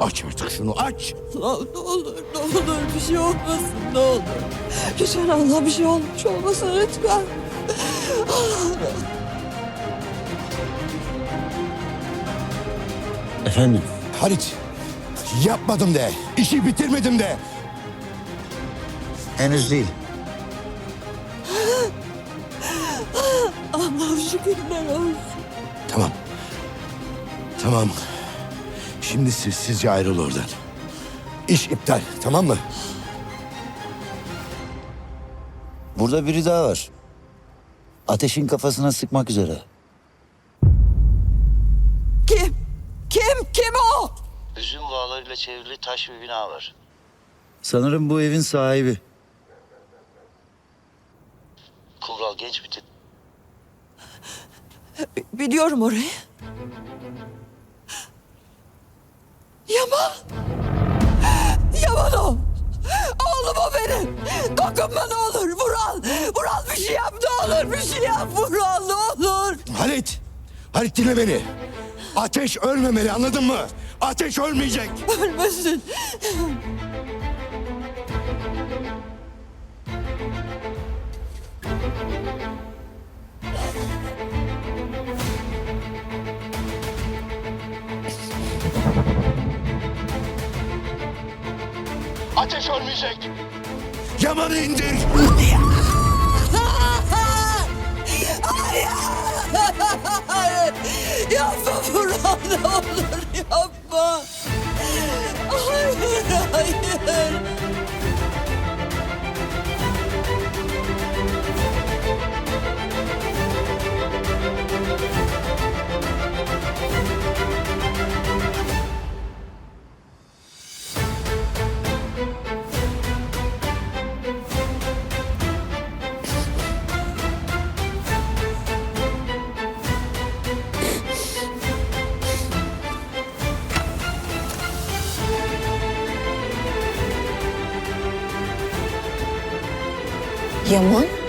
Aç artık şunu aç. Allah'ım ne olur ne olur bir şey olmasın ne olur. Lütfen Allah bir şey olmuş olmasın lütfen. Efendim? Halit yapmadım de. işi bitirmedim de. Henüz değil. Allah'ım şükürler olsun. Tamam. Tamam. Şimdi sessizce ayrıl oradan. İş iptal tamam mı? Burada biri daha var. Ateşin kafasına sıkmak üzere. Kim? Kim? Kim o? Üzüm bağlarıyla çevrili taş bir bina var. Sanırım bu evin sahibi. Kumral genç bir tip. Biliyorum orayı. Dokunma ne olur. Vural. Vural bir şey yap ne olur. Bir şey yap Vural ne olur. Halit. Halit dinle beni. Ateş ölmemeli anladın mı? Ateş ölmeyecek. Ölmesin. Ateş ölmeyecek. Yaman'ı indir. Hayır. Yapma Vural ne olur yapma. 염원?